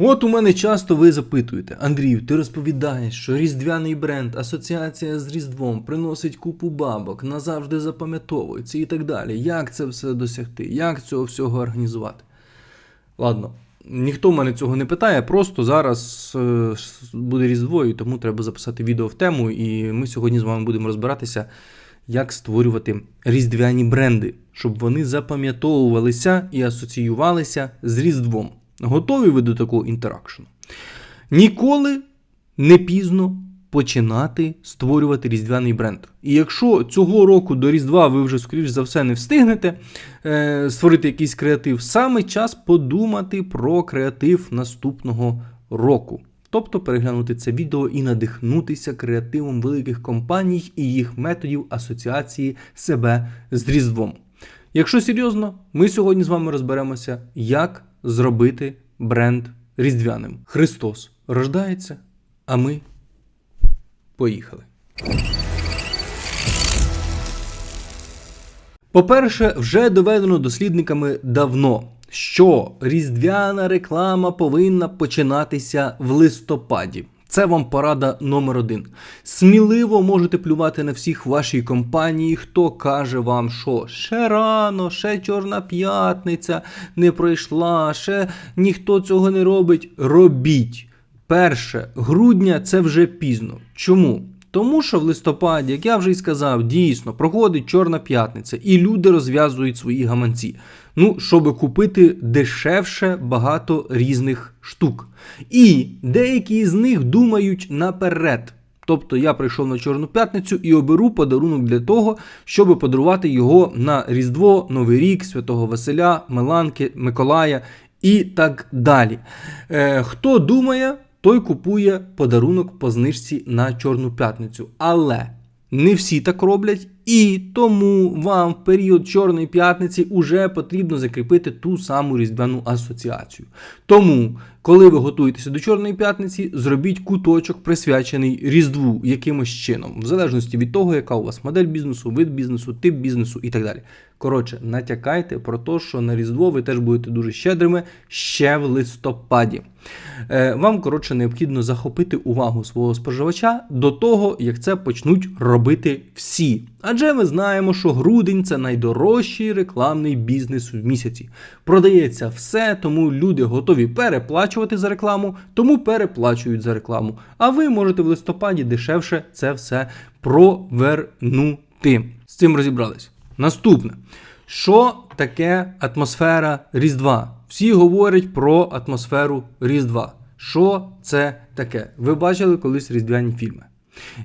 От у мене часто ви запитуєте, Андрію, ти розповідаєш, що різдвяний бренд, асоціація з Різдвом приносить купу бабок, назавжди запам'ятовується і так далі. Як це все досягти? Як цього всього організувати? Ладно, ніхто мене цього не питає, просто зараз е, буде Різдво, і тому треба записати відео в тему. І ми сьогодні з вами будемо розбиратися, як створювати різдвяні бренди, щоб вони запам'ятовувалися і асоціювалися з Різдвом. Готові ви до такого інтеракшену? Ніколи не пізно починати створювати різдвяний бренд. І якщо цього року до Різдва ви вже, скоріш за все, не встигнете е, створити якийсь креатив, саме час подумати про креатив наступного року. Тобто переглянути це відео і надихнутися креативом великих компаній і їх методів асоціації себе з Різдвом. Якщо серйозно, ми сьогодні з вами розберемося, як зробити бренд різдвяним. Христос рождається, а ми поїхали. По-перше, вже доведено дослідниками давно, що різдвяна реклама повинна починатися в листопаді. Це вам порада номер один. Сміливо можете плювати на всіх вашій компанії, хто каже вам, що ще рано, ще Чорна п'ятниця не пройшла, ще ніхто цього не робить. Робіть. Перше грудня це вже пізно. Чому? Тому що в листопаді, як я вже й сказав, дійсно проходить Чорна п'ятниця, і люди розв'язують свої гаманці. Ну, щоб купити дешевше багато різних штук. І деякі з них думають наперед. Тобто я прийшов на Чорну п'ятницю і оберу подарунок для того, щоб подарувати його на Різдво, Новий рік, Святого Василя, Меланки, Миколая і так далі. Е, хто думає, той купує подарунок по знижці на Чорну п'ятницю. Але не всі так роблять, і тому вам в період Чорної п'ятниці вже потрібно закріпити ту саму різдвяну асоціацію. Тому, коли ви готуєтеся до Чорної п'ятниці, зробіть куточок присвячений Різдву якимось чином, в залежності від того, яка у вас модель бізнесу, вид бізнесу, тип бізнесу і так далі. Коротше, натякайте про те, що на Різдво ви теж будете дуже щедрими ще в листопаді. Е, Вам, коротше, необхідно захопити увагу свого споживача до того, як це почнуть робити всі. Адже ми знаємо, що грудень це найдорожчий рекламний бізнес в місяці. Продається все, тому люди готові переплачувати за рекламу, тому переплачують за рекламу. А ви можете в листопаді дешевше це все провернути. З цим розібрались. Наступне. Що таке атмосфера Різдва? Всі говорять про атмосферу Різдва. Що це таке? Ви бачили колись різдвяні фільми?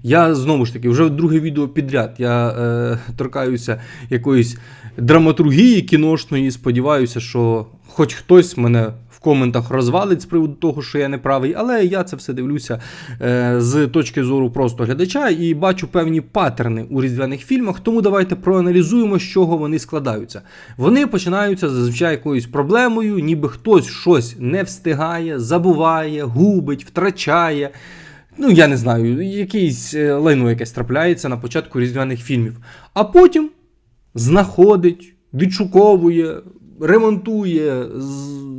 Я знову ж таки вже друге відео підряд. Я е, торкаюся якоїсь драматургії кіношної. Сподіваюся, що хоч хтось мене в коментах розвалить з приводу того, що я не правий, але я це все дивлюся е, з точки зору просто глядача і бачу певні паттерни у різдвяних фільмах. Тому давайте проаналізуємо, з чого вони складаються. Вони починаються зазвичай якоюсь проблемою, ніби хтось щось не встигає, забуває, губить, втрачає. Ну, я не знаю, якийсь е, лайно якесь трапляється на початку різдвяних фільмів. А потім знаходить, відшуковує, ремонтує,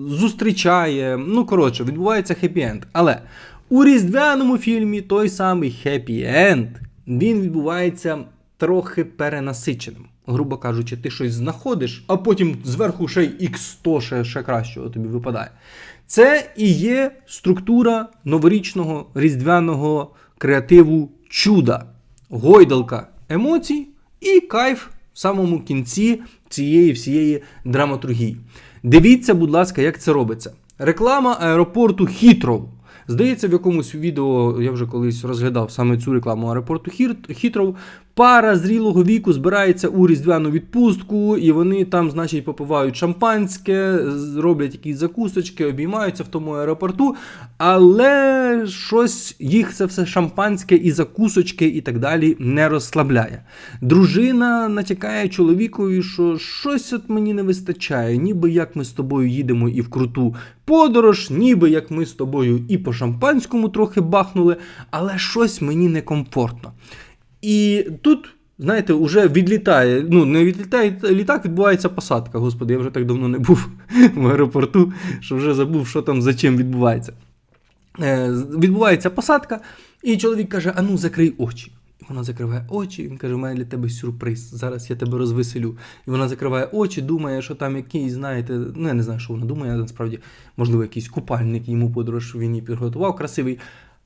зустрічає. Ну, коротше, відбувається хеппі-енд. Але у різдвяному фільмі той самий хеппі-енд, він відбувається трохи перенасиченим. Грубо кажучи, ти щось знаходиш, а потім зверху ще й X100 ще, ще кращого тобі випадає. Це і є структура новорічного різдвяного креативу чуда, гойдалка емоцій і кайф в самому кінці цієї всієї драматургії. Дивіться, будь ласка, як це робиться. Реклама аеропорту Хітроу. Здається, в якомусь відео я вже колись розглядав саме цю рекламу аеропорту Хітроу. Пара зрілого віку збирається у різдвяну відпустку, і вони там, значить, попивають шампанське, роблять якісь закусочки, обіймаються в тому аеропорту. Але щось їх це все шампанське і закусочки і так далі не розслабляє. Дружина натякає чоловікові, що щось от мені не вистачає, ніби як ми з тобою їдемо і в круту подорож, ніби як ми з тобою і по шампанському трохи бахнули, але щось мені некомфортно. І тут знаєте, уже відлітає. Ну, не відлітає літак, відбувається посадка. Господи, я вже так давно не був в аеропорту, що вже забув, що там за чим відбувається. Е, відбувається посадка, і чоловік каже: А ну, закрий очі. І вона закриває очі, він каже: у мене для тебе сюрприз. Зараз я тебе розвеселю. І вона закриває очі, думає, що там якийсь, знаєте, ну я не знаю, що вона думає, насправді, можливо, якийсь купальник йому подорож він її підготував красивий.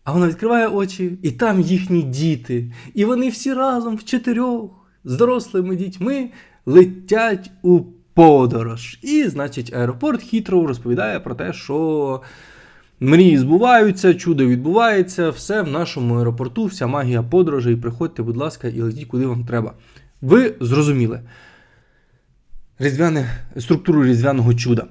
А вона відкриває очі, і там їхні діти. І вони всі разом в чотирьох з дорослими дітьми летять у подорож. І, значить, аеропорт Хітроу розповідає про те, що мрії збуваються, чудо відбувається, все в нашому аеропорту, вся магія подорожей. Приходьте, будь ласка, і летіть, куди вам треба. Ви зрозуміли різдвяне, структуру різдвяного чуда.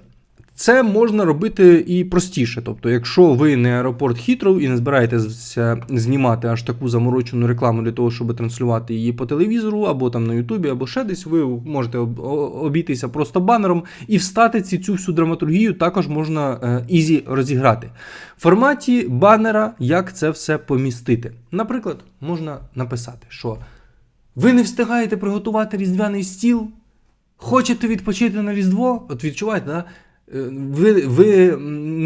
Це можна робити і простіше. Тобто, якщо ви не аеропорт Хітров і не збираєтеся знімати аж таку заморочену рекламу для того, щоб транслювати її по телевізору, або там на Ютубі, або ще десь, ви можете обійтися просто банером і встати ці цю всю драматургію також можна е, ізі розіграти. В форматі банера як це все помістити. Наприклад, можна написати, що ви не встигаєте приготувати різдвяний стіл, Хочете відпочити на Різдво? От відчуваєте, да? Е, Ви, ви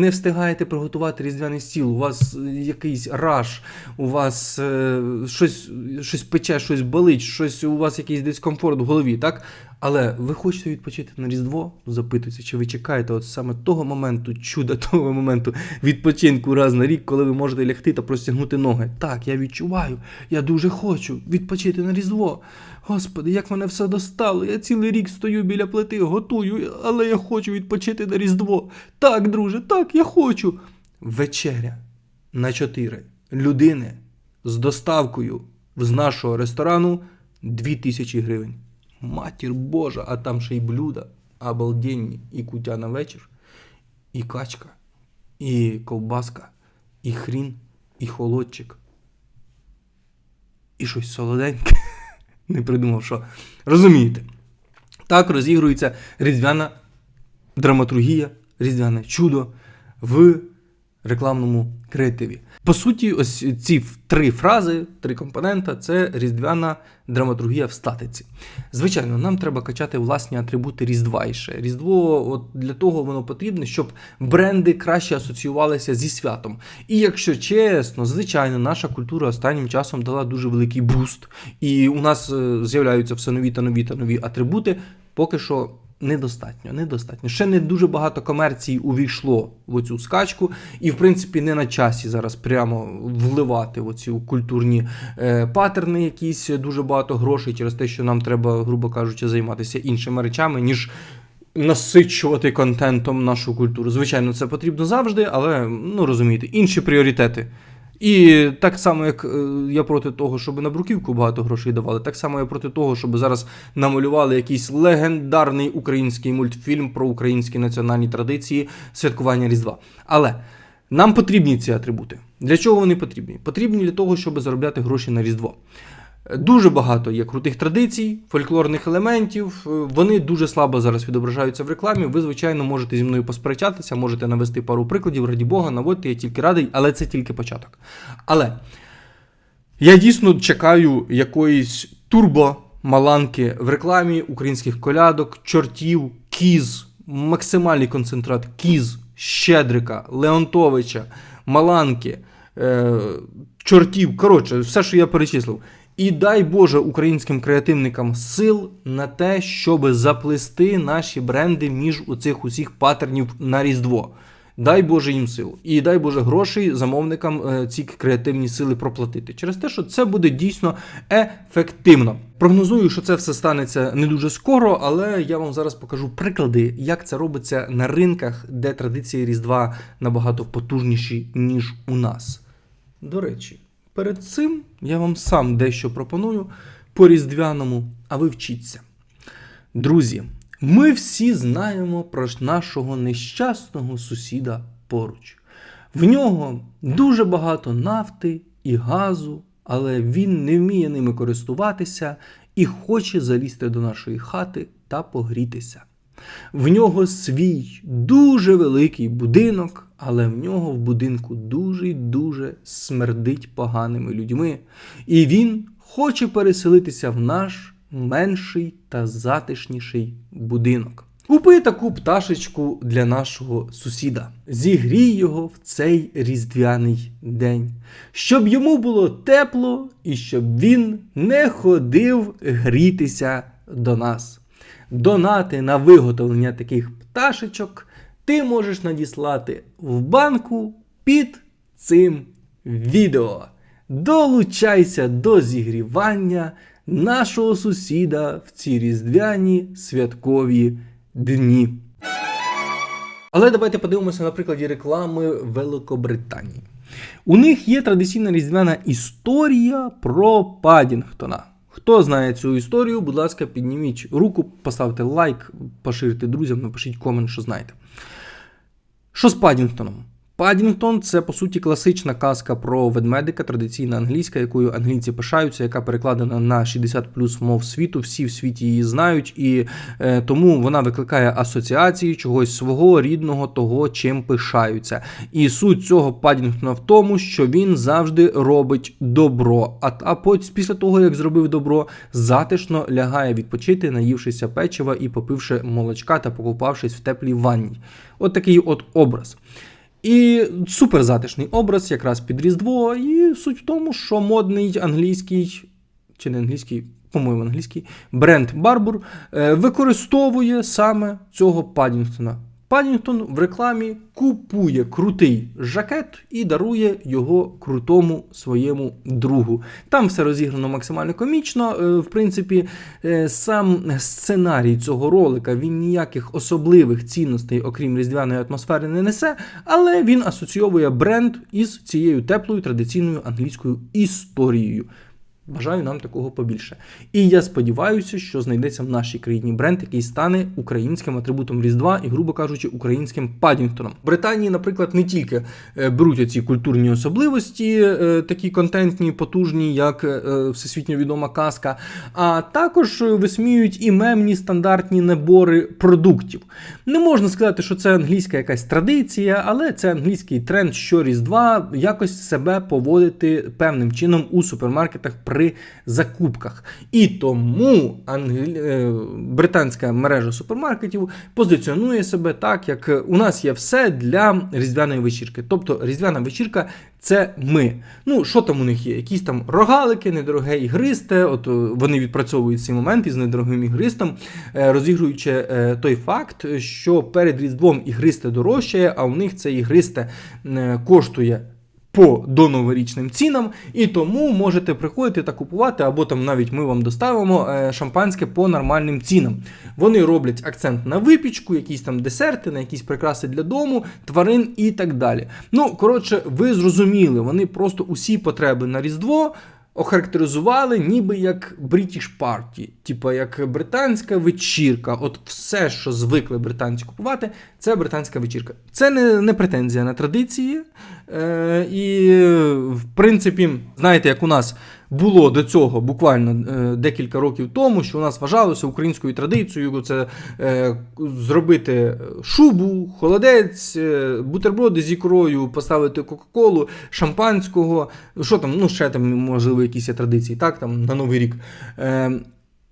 не встигаєте приготувати різдвяний стіл, у вас якийсь раш, у вас е, щось, щось пече, щось болить, щось у вас якийсь дискомфорт в голові, так? Але ви хочете відпочити на Різдво? Запитується, чи ви чекаєте от саме того моменту, чуда того моменту відпочинку раз на рік, коли ви можете лягти та простягнути ноги. Так, я відчуваю, я дуже хочу відпочити на Різдво. Господи, як мене все достало. Я цілий рік стою біля плити, готую, але я хочу відпочити на Різдво. Так, друже, так, я хочу. Вечеря на чотири людини з доставкою з нашого ресторану 2000 гривень. Матір Божа, а там ще й блюда, обалденні, і кутя на вечір, і качка, і ковбаска, і хрін, і холодчик, і щось солоденьке. Не придумав, що. Розумієте? Так розігрується різдвяна драматургія, різдвяне чудо в рекламному креативі. По суті, ось ці три фрази, три компонента це різдвяна драматургія в статиці. Звичайно, нам треба качати власні атрибути Різдва іще. Різдво, от для того воно потрібне, щоб бренди краще асоціювалися зі святом. І якщо чесно, звичайно, наша культура останнім часом дала дуже великий буст, і у нас е, з'являються все нові та нові та нові атрибути. Поки що недостатньо, недостатньо. Ще не дуже багато комерції увійшло в оцю скачку, і в принципі не на часі зараз прямо вливати в оці культурні е, паттерни, якісь дуже багато грошей через те, що нам треба, грубо кажучи, займатися іншими речами, ніж. Насичувати контентом нашу культуру. Звичайно, це потрібно завжди, але ну розумієте, інші пріоритети. І так само, як е, я проти того, щоб на бруківку багато грошей давали, так само я проти того, щоб зараз намалювали якийсь легендарний український мультфільм про українські національні традиції святкування Різдва. Але нам потрібні ці атрибути. Для чого вони потрібні? Потрібні для того, щоб заробляти гроші на Різдво. Дуже багато є крутих традицій, фольклорних елементів. е, Вони дуже слабо зараз відображаються в рекламі. Ви, звичайно, можете зі мною посперечатися, можете навести пару прикладів, раді Бога, наводьте, я тільки радий, але це тільки початок. Але я дійсно чекаю якоїсь турбо-маланки в рекламі українських колядок, чортів, кіз, максимальний концентрат кіз, Щедрика, Леонтовича, Маланки, е, чортів. Коротше, все, що я перечислив. І дай Боже українським креативникам сил на те, щоб заплести наші бренди між оцих усіх паттернів на Різдво. Дай Боже їм сил. І дай Боже грошей замовникам е, ці креативні сили проплатити. Через те, що це буде дійсно ефективно. Прогнозую, що це все станеться не дуже скоро, але я вам зараз покажу приклади, як це робиться на ринках, де традиції Різдва набагато потужніші, ніж у нас. До речі, перед цим я вам сам дещо пропоную по різдвяному, а ви вчіться. Друзі, ми всі знаємо про нашого нещасного сусіда поруч. В нього дуже багато нафти і газу, але він не вміє ними користуватися і хоче залізти до нашої хати та погрітися. В нього свій дуже великий будинок, але в нього в будинку дуже й дуже смердить поганими людьми. І він хоче переселитися в наш менший та затишніший будинок. Купи таку пташечку для нашого сусіда. Зігрій його в цей різдвяний день, щоб йому було тепло і щоб він не ходив грітися до нас. Донати на виготовлення таких пташечок ти можеш надіслати в банку під цим відео. Долучайся до зігрівання нашого сусіда в ці різдвяні святкові дні. Але давайте подивимося на прикладі реклами Великобританії. У них є традиційна різдвяна історія про Падінгтона. Хто знає цю історію, будь ласка, підніміть руку, поставте лайк, поширте друзям, напишіть комент, що знаєте. Що з Падінгтоном? Падінгтон це по суті класична казка про ведмедика, традиційна англійська, якою англійці пишаються, яка перекладена на 60 плюс мов світу. Всі в світі її знають, і е, тому вона викликає асоціації чогось свого рідного, того, чим пишаються. І суть цього Падінгтона в тому, що він завжди робить добро. А, а після того, як зробив добро, затишно лягає відпочити, наївшися печива і попивши молочка та покупавшись в теплій ванні. От такий от образ. І супер затишний образ, якраз під Різдво. І суть в тому, що модний англійський, чи не англійський, по-моєму, англійський бренд Барбур е, використовує саме цього Падінгтона. Падінгтон в рекламі купує крутий жакет і дарує його крутому своєму другу. Там все розіграно максимально комічно. Е, В принципі, е, сам сценарій цього ролика він ніяких особливих цінностей, окрім різдвяної атмосфери, не несе, але він асоціює бренд із цією теплою традиційною англійською історією. Бажаю нам такого побільше. І я сподіваюся, що знайдеться в нашій країні бренд, який стане українським атрибутом Різдва і, грубо кажучи, українським Падінгтоном. В Британії, наприклад, не тільки е, беруть оці культурні особливості, е, такі контентні, потужні, як е, всесвітньо відома казка, а також висміюють і мемні стандартні набори продуктів. Не можна сказати, що це англійська якась традиція, але це англійський тренд що Різдва якось себе поводити певним чином у супермаркетах закупках. І тому англ... е, британська мережа супермаркетів позиціонує себе так, як у нас є все для різдвяної вечірки. Тобто різдвяна вечірка це ми. Ну, що там у них є? Якісь там рогалики, недороге ігристе. От е, вони відпрацьовують ці моменти з недорогим ігристом, е, розігруючи той факт, що перед Різдвом ігристе дорожчає, а у них це ігристе коштує по доноворічним цінам, і тому можете приходити та купувати, або там навіть ми вам доставимо е, шампанське по нормальним цінам. Вони роблять акцент на випічку, якісь там десерти, на якісь прикраси для дому, тварин і так далі. Ну, коротше, ви зрозуміли, вони просто усі потреби на Різдво. Охарактеризували ніби як British Party, типу як британська вечірка. От все, що звикли британці купувати, це британська вечірка. Це не, не претензія на традиції. Е, і, в принципі, знаєте, як у нас було до цього буквально е, декілька років тому, що у нас вважалося українською традицією це е, зробити шубу, холодець, е, бутерброди з ікрою, поставити Кока-Колу, шампанського. Що там, ну ще там, можливо, якісь є традиції, так, там на Новий рік. Е,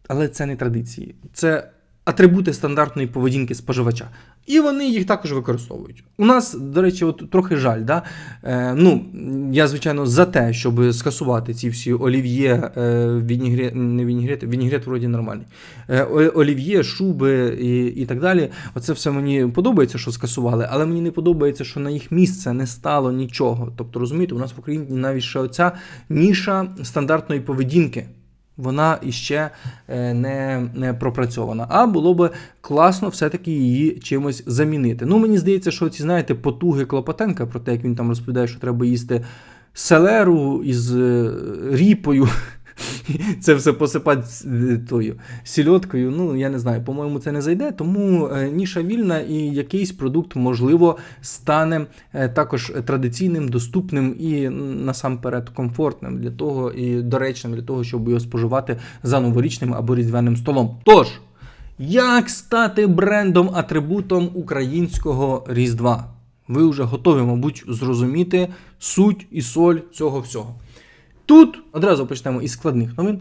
але це не традиції. Це атрибути стандартної поведінки споживача. І вони їх також використовують. У нас, до речі, от трохи жаль. Да? Е, ну, Я, звичайно, за те, щоб скасувати ці всі олів'є, е, вінігрет, не вінігрет, вінігрет вроді нормальний. Е, олів'є, шуби і і так далі. Оце все мені подобається, що скасували, але мені не подобається, що на їх місце не стало нічого. Тобто, розумієте, у нас в Україні навіть ще оця ніша стандартної поведінки вона іще е, не, не пропрацьована. А було би класно все-таки її чимось замінити. Ну, мені здається, що ці, знаєте, потуги Клопотенка, про те, як він там розповідає, що треба їсти селеру із е, ріпою. Це все посипати тою сільоткою. Ну, я не знаю, по-моєму, це не зайде. Тому е, ніша вільна і якийсь продукт, можливо, стане також традиційним, доступним і насамперед комфортним для того і доречним для того, щоб його споживати за новорічним або різдвяним столом. Тож, як стати брендом атрибутом українського Різдва? Ви вже готові, мабуть, зрозуміти суть і соль цього всього. Тут одразу почнемо із складних новин.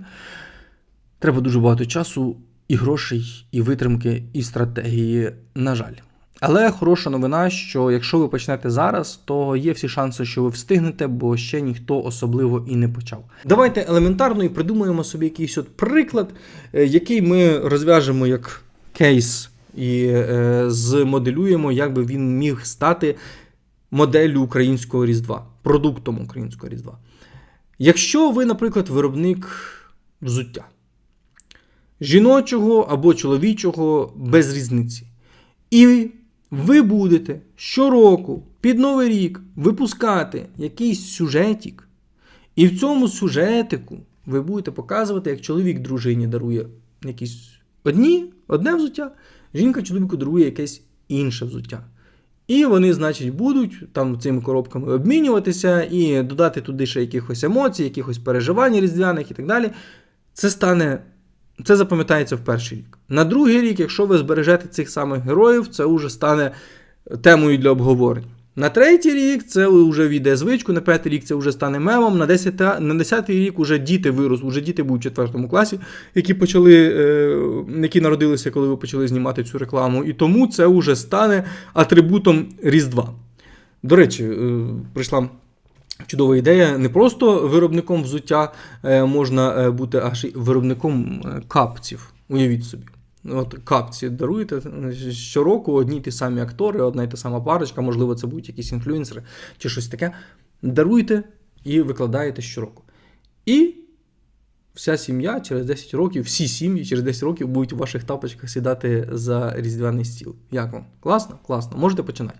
Треба дуже багато часу, і грошей, і витримки, і стратегії, на жаль. Але хороша новина, що якщо ви почнете зараз, то є всі шанси, що ви встигнете, бо ще ніхто особливо і не почав. Давайте елементарно і придумаємо собі якийсь от приклад, е, який ми розв'яжемо як кейс і е, змоделюємо, як би він міг стати моделлю українського Різдва, продуктом українського Різдва. Якщо ви, наприклад, виробник взуття жіночого або чоловічого без різниці, і ви будете щороку під Новий рік випускати якийсь сюжетик, і в цьому сюжетику ви будете показувати, як чоловік дружині дарує якісь одні, одне взуття, жінка чоловіку дарує якесь інше взуття. І вони, значить, будуть там цими коробками обмінюватися і додати туди ще якихось емоцій, якихось переживань різдвяних і так далі. Це стане. Це запам'ятається в перший рік. На другий рік, якщо ви збережете цих самих героїв, це вже стане темою для обговорень. На третій рік це вже війде звичку, на п'ятий рік це вже стане мемом, на 10, на 10 рік вже діти виросли, вже діти будуть в четвертому класі, які почали, е, які народилися, коли ви почали знімати цю рекламу. І тому це вже стане атрибутом Різдва. До речі, е, прийшла чудова ідея. Не просто виробником взуття е, можна бути, аж і виробником капців. Уявіть собі. От капці даруєте щороку одні ті самі актори, одна й та сама парочка, можливо, це будуть якісь інфлюенсери чи щось таке. Даруєте і викладаєте щороку. І вся сім'я через 10 років, всі сім'ї через 10 років будуть у ваших тапочках сідати за різдвяний стіл. Як вам? Класно? Класно. Можете починати.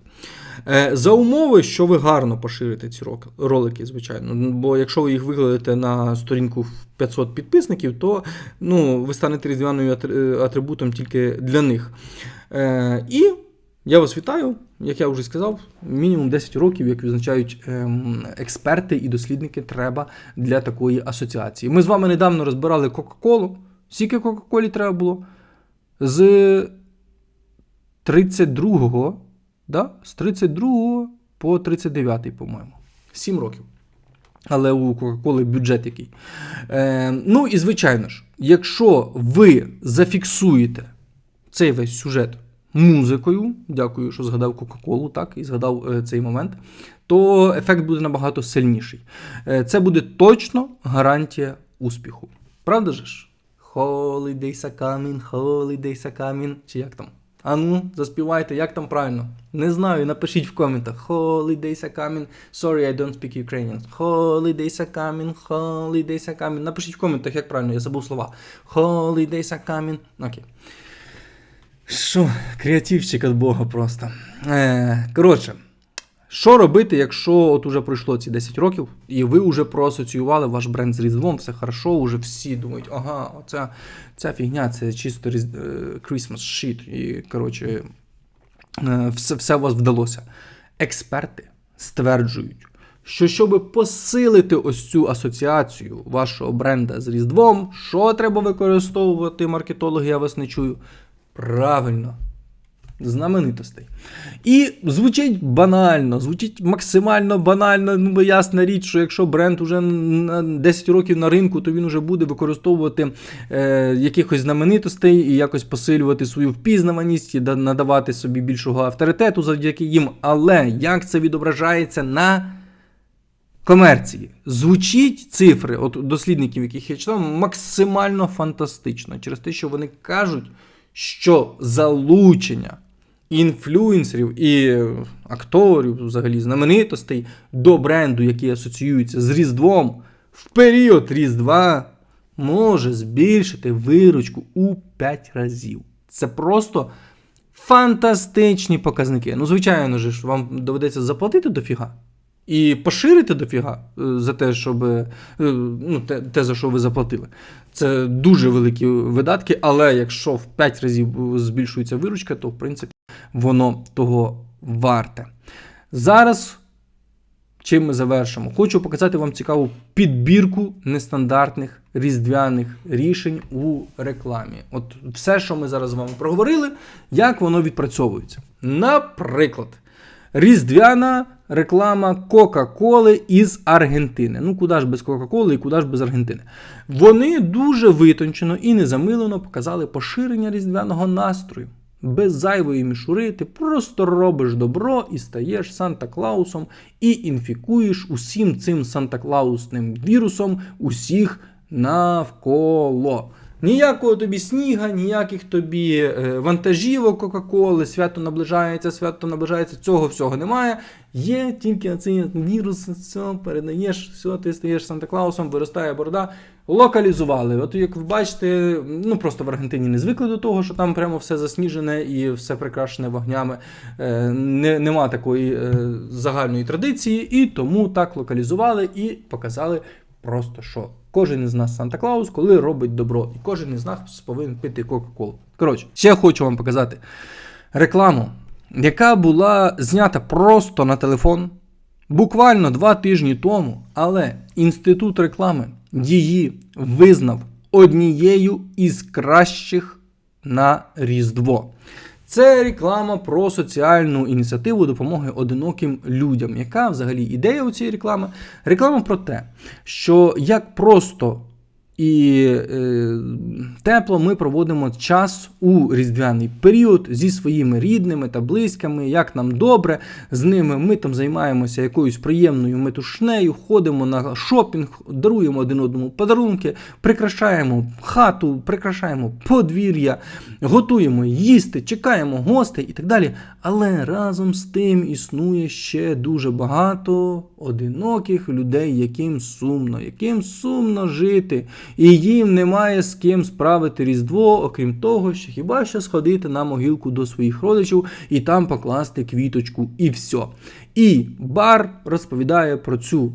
Е, За умови, що ви гарно поширите ці ролики, звичайно. Бо якщо ви їх викладете на сторінку в 500 підписників, то ну, ви станете різдвяною е, атрибутом тільки для них. Е, І я вас вітаю, як я вже сказав, мінімум 10 років, як відзначають ем, експерти і дослідники, треба для такої асоціації. Ми з вами недавно розбирали Кока-Колу. Скільки Кока-Колі треба було? З 32-го, да? з 32 по 39, по-моєму. 7 років. Але у Кока-Коли бюджет який. Е, ну і звичайно ж, якщо ви зафіксуєте цей весь сюжет музикою, дякую, що згадав Кока-Колу, так, і згадав е, цей момент, то ефект буде набагато сильніший. Е, це буде точно гарантія успіху. Правда же ж? Holidays are coming, holidays are coming. Чи як там? А ну, заспівайте, як там правильно? Не знаю, напишіть в коментах. Holidays are coming. Sorry, I don't speak Ukrainian. Holidays are coming, holidays are coming. Напишіть в коментах, як правильно, я забув слова. Holidays are coming. Окей. Що, креативчик від Бога просто. Е, коротше, що робити, якщо от уже пройшло ці 10 років, і ви вже проасоціювали ваш бренд з Різдвом, все хорошо, вже всі думають, ага, оця, ця фігня, це чисто різ... е, Christmas shit. І, коротше, е, все, все у вас вдалося. Експерти стверджують, що щоб посилити ось цю асоціацію вашого бренда з Різдвом, що треба використовувати, маркетологи, я вас не чую. Правильно, знаменитостей. І звучить банально, звучить максимально банально. Ну, ясна річ, що якщо бренд уже на 10 років на ринку, то він уже буде використовувати е, якихось знаменитостей і якось посилювати свою впізнаваність і надавати собі більшого авторитету завдяки їм. Але як це відображається на комерції. Звучить цифри, от дослідників, яких я читав, максимально фантастично через те, що вони кажуть, що залучення інфлюенсерів і акторів, взагалі знаменитостей до бренду, який асоціюється з Різдвом, в період Різдва може збільшити виручку у 5 разів. Це просто фантастичні показники. Ну, звичайно ж, вам доведеться заплатити дофіга. І поширити дофіга е, за те, щоб е, ну, те, те, за що ви заплатили. Це дуже великі видатки, але якщо в 5 разів збільшується виручка, то в принципі воно того варте. Зараз чим ми завершимо? Хочу показати вам цікаву підбірку нестандартних різдвяних рішень у рекламі. От все, що ми зараз з вами проговорили, як воно відпрацьовується. Наприклад, різдвяна реклама Кока-Коли із Аргентини. Ну, куди ж без Кока-Коли і куди ж без Аргентини. Вони дуже витончено і незамилено показали поширення різдвяного настрою. Без зайвої мішури ти просто робиш добро і стаєш Санта-Клаусом і інфікуєш усім цим Санта-Клаусним вірусом усіх навколо. Ніякого тобі сніга, ніяких тобі е, вантажівок Кока-Коли, свято наближається, свято наближається, цього всього немає. Є тільки цей вірус, все, передаєш, все, ти стаєш Санта-Клаусом, виростає борода. Локалізували. От як ви бачите, ну просто в Аргентині не звикли до того, що там прямо все засніжене і все прикрашене вогнями. Е, не, нема такої е, загальної традиції, і тому так локалізували і показали просто, що кожен із нас Санта-Клаус, коли робить добро, і кожен із нас повинен пити Кока-Колу. Коротше, ще хочу вам показати рекламу, яка була знята просто на телефон. Буквально два тижні тому, але інститут реклами її визнав однією із кращих на Різдво. Це реклама про соціальну ініціативу допомоги одиноким людям. Яка взагалі ідея у цієї реклами? Реклама про те, що як просто і е, тепло ми проводимо час у різдвяний період зі своїми рідними та близькими, як нам добре з ними. Ми там займаємося якоюсь приємною метушнею, ходимо на шопінг, даруємо один одному подарунки, прикрашаємо хату, прикрашаємо подвір'я, готуємо їсти, чекаємо гостей і так далі. Але разом з тим існує ще дуже багато одиноких людей, яким сумно, яким сумно жити, і їм немає з ким справити Різдво, окрім того, що хіба що сходити на могилку до своїх родичів і там покласти квіточку, і все. І бар розповідає про цю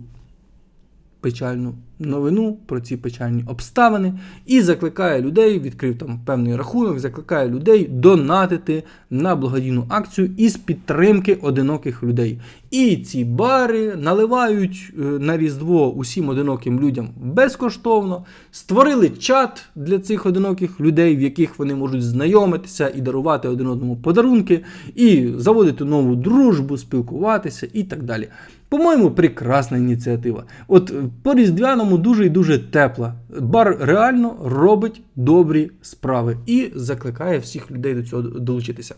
печальну новину, про ці печальні обставини і закликає людей, відкрив там певний рахунок, закликає людей донатити на благодійну акцію із підтримки одиноких людей. І ці бари наливають е, на Різдво усім одиноким людям безкоштовно, створили чат для цих одиноких людей, в яких вони можуть знайомитися і дарувати один одному подарунки, і заводити нову дружбу, спілкуватися і так далі. По-моєму, прекрасна ініціатива. От е, по різдвяному дуже і дуже тепла. Бар реально робить добрі справи і закликає всіх людей до цього долучитися.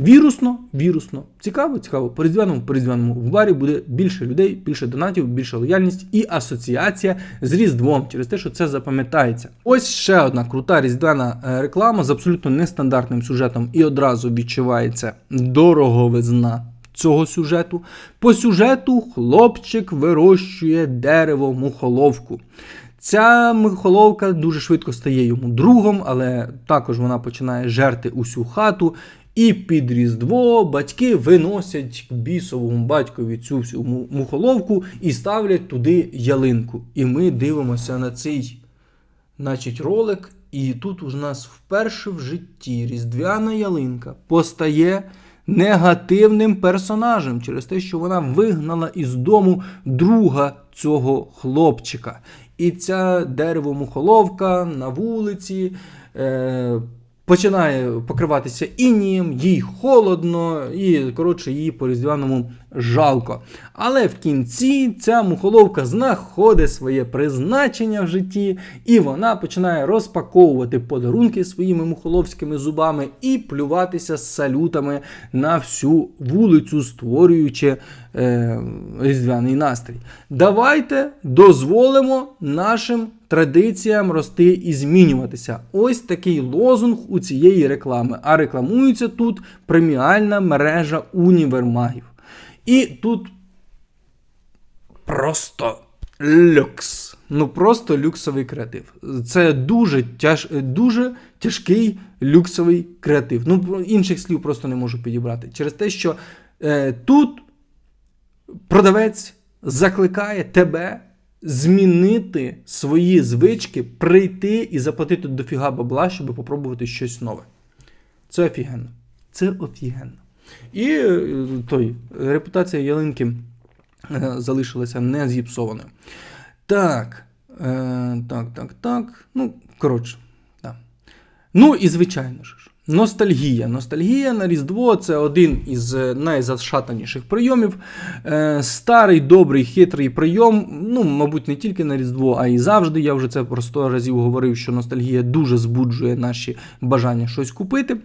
Вірусно, вірусно, цікаво, цікаво. По різдвяному, по різдвяному в барі буде більше людей, більше донатів, більша лояльність і асоціація з Різдвом через те, що це запам'ятається. Ось ще одна крута різдвяна е, реклама з абсолютно нестандартним сюжетом, і одразу відчувається дороговизна цього сюжету. По сюжету хлопчик вирощує дерево мухоловку. Ця мухоловка дуже швидко стає йому другом, але також вона починає жерти усю хату. І під Різдво батьки виносять бісовому батькові цю всю мухоловку і ставлять туди ялинку. І ми дивимося на цей значить, ролик. І тут у нас вперше в житті різдвяна ялинка постає негативним персонажем через те, що вона вигнала із дому друга цього хлопчика. І ця деревомухоловка на вулиці. Е, Починає покриватися інієм, їй холодно, і коротше її по різдвяному жалко. Але в кінці ця мухоловка знаходить своє призначення в житті, і вона починає розпаковувати подарунки своїми мухоловськими зубами і плюватися з салютами на всю вулицю, створюючи е, різдвяний настрій. Давайте дозволимо нашим традиціям рости і змінюватися. Ось такий лозунг у цієї реклами. А рекламується тут преміальна мережа універмагів. І тут просто люкс. Ну просто люксовий креатив. Це дуже тяж, дуже тяжкий люксовий креатив. Ну, інших слів просто не можу підібрати. Через те, що е, тут продавець закликає тебе змінити свої звички, прийти і заплатити дофіга бабла, щоб попробувати щось нове. Це офігенно. Це офігенно. І е, той, репутація ялинки е, залишилася не зіпсованою. Так, е, так, так, так. Ну, коротше, так. Ну і звичайно ж, Ностальгія. Ностальгія на Різдво це один із найзашатаніших прийомів. Старий, добрий, хитрий прийом. Ну, мабуть, не тільки на Різдво, а й завжди. Я вже це про 100 разів говорив, що ностальгія дуже збуджує наші бажання щось купити.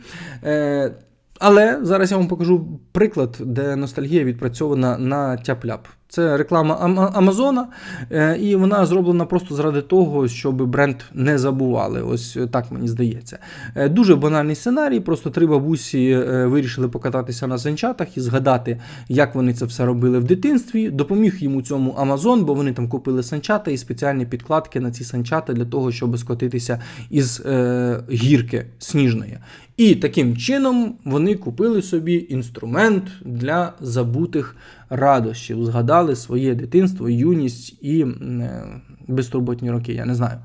Але зараз я вам покажу приклад, де ностальгія відпрацьована на тяп-ляп. Це реклама Амазона, е, і вона зроблена просто заради того, щоб бренд не забували. Ось так мені здається. Е, Дуже банальний сценарій. Просто три бабусі е, вирішили покататися на санчатах і згадати, як вони це все робили в дитинстві. Допоміг їм у цьому Амазон, бо вони там купили санчата і спеціальні підкладки на ці санчата для того, щоб скотитися із е, гірки сніжної. І таким чином вони купили собі інструмент для забутих радощів, згадали своє дитинство, юність і е, безтурботні роки. Я не знаю.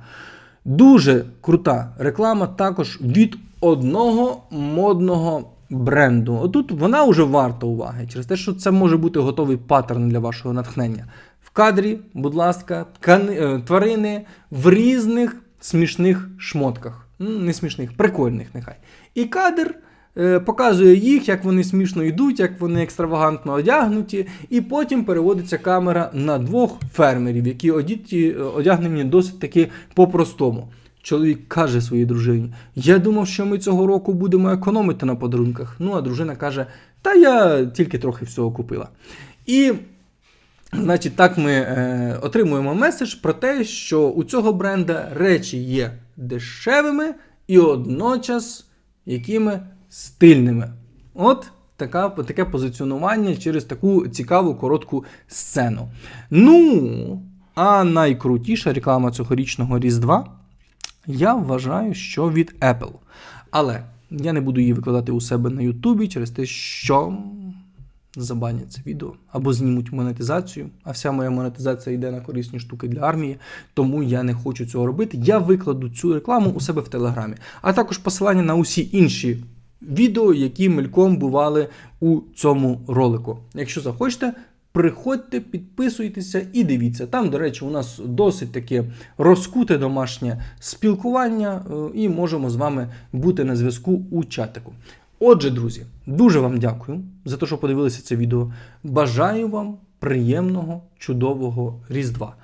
Дуже крута реклама також від одного модного бренду. Отут вона вже варта уваги через те, що це може бути готовий паттерн для вашого натхнення. В кадрі, будь ласка, ткани, е, тварини в різних смішних шмотках. Не смішних, прикольних нехай. І кадр показує їх, як вони смішно йдуть, як вони екстравагантно одягнуті, і потім переводиться камера на двох фермерів, які одіті, е, одягнені досить таки по-простому. Чоловік каже своїй дружині: Я думав, що ми цього року будемо економити на подарунках. Ну, а дружина каже: Та я тільки трохи всього купила. І Значить, так ми е, отримуємо меседж про те, що у цього бренда речі є дешевими і одночас якими стильними. От така, таке позиціонування через таку цікаву коротку сцену. Ну, а найкрутіша реклама цьогорічного Різдва я вважаю, що від Apple. Але я не буду її викладати у себе на Ютубі через те, що забанять це відео або знімуть монетизацію. А вся моя монетизація йде на корисні штуки для армії, тому я не хочу цього робити. Я викладу цю рекламу у себе в Телеграмі, а також посилання на усі інші відео, які мельком бували у цьому ролику. Якщо захочете. Приходьте, підписуйтеся і дивіться. Там, до речі, у нас досить таке розкуте домашнє спілкування, е, і можемо з вами бути на зв'язку у чатику. Отже, друзі, дуже вам дякую за те, що подивилися це відео. Бажаю вам приємного, чудового Різдва.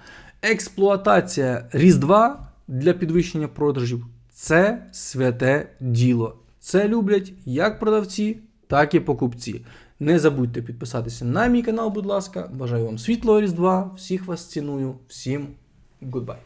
Експлуатація Різдва для підвищення продажів це святе діло. Це люблять як продавці, так і покупці. Не забудьте підписатися на мій канал, будь ласка. Бажаю вам світлого Різдва. Всіх вас ціную. Всім goodbye.